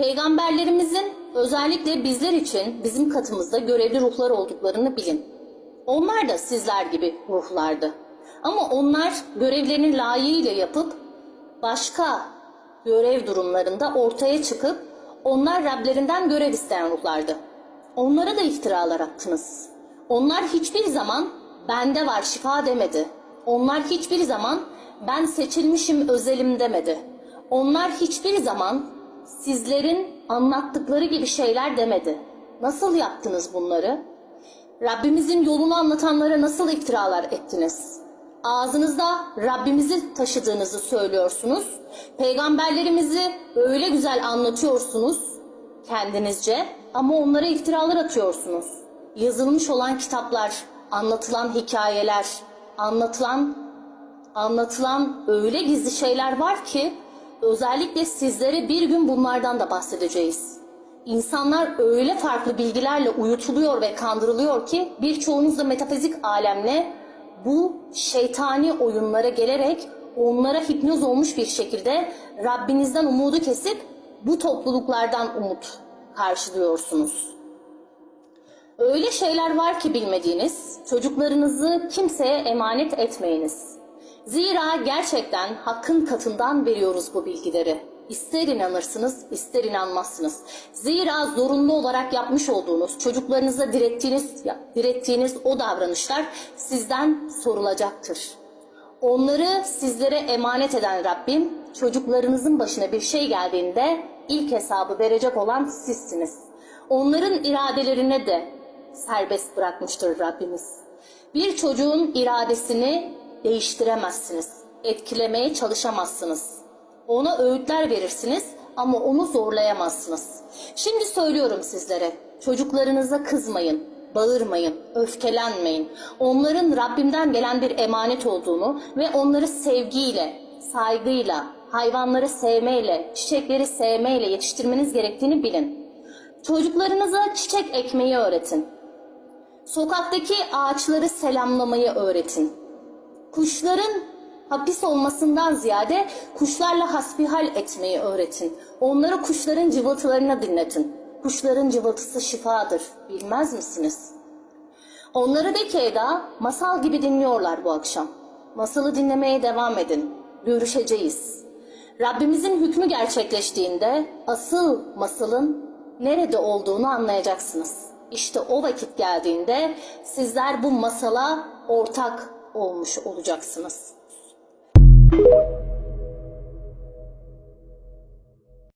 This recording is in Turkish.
Peygamberlerimizin özellikle bizler için bizim katımızda görevli ruhlar olduklarını bilin. Onlar da sizler gibi ruhlardı. Ama onlar görevlerini layığıyla yapıp başka görev durumlarında ortaya çıkıp onlar Rablerinden görev isteyen ruhlardı. Onlara da iftiralar attınız. Onlar hiçbir zaman bende var şifa demedi. Onlar hiçbir zaman ben seçilmişim özelim demedi. Onlar hiçbir zaman sizlerin anlattıkları gibi şeyler demedi. Nasıl yaptınız bunları? Rabbimizin yolunu anlatanlara nasıl iftiralar ettiniz? Ağzınızda Rabbimizi taşıdığınızı söylüyorsunuz. Peygamberlerimizi öyle güzel anlatıyorsunuz kendinizce ama onlara iftiralar atıyorsunuz. Yazılmış olan kitaplar, anlatılan hikayeler, anlatılan anlatılan öyle gizli şeyler var ki özellikle sizlere bir gün bunlardan da bahsedeceğiz. İnsanlar öyle farklı bilgilerle uyutuluyor ve kandırılıyor ki birçoğunuz da metafizik alemle bu şeytani oyunlara gelerek onlara hipnoz olmuş bir şekilde Rabbinizden umudu kesip bu topluluklardan umut karşılıyorsunuz. Öyle şeyler var ki bilmediğiniz, çocuklarınızı kimseye emanet etmeyiniz. Zira gerçekten hakkın katından veriyoruz bu bilgileri. İster inanırsınız, ister inanmazsınız. Zira zorunlu olarak yapmış olduğunuz, çocuklarınıza direttiğiniz, direttiğiniz o davranışlar sizden sorulacaktır. Onları sizlere emanet eden Rabbim, çocuklarınızın başına bir şey geldiğinde ilk hesabı verecek olan sizsiniz. Onların iradelerine de serbest bırakmıştır Rabbimiz. Bir çocuğun iradesini değiştiremezsiniz. Etkilemeye çalışamazsınız. Ona öğütler verirsiniz ama onu zorlayamazsınız. Şimdi söylüyorum sizlere. Çocuklarınıza kızmayın, bağırmayın, öfkelenmeyin. Onların Rabbimden gelen bir emanet olduğunu ve onları sevgiyle, saygıyla, hayvanları sevmeyle, çiçekleri sevmeyle yetiştirmeniz gerektiğini bilin. Çocuklarınıza çiçek ekmeyi öğretin. Sokaktaki ağaçları selamlamayı öğretin. Kuşların hapis olmasından ziyade kuşlarla hasbihal etmeyi öğretin. Onları kuşların cıvıltılarına dinletin. Kuşların cıvıltısı şifadır. Bilmez misiniz? Onları de ki Eda masal gibi dinliyorlar bu akşam. Masalı dinlemeye devam edin. Görüşeceğiz. Rabbimizin hükmü gerçekleştiğinde asıl masalın nerede olduğunu anlayacaksınız. İşte o vakit geldiğinde sizler bu masala ortak olmuş olacaksınız.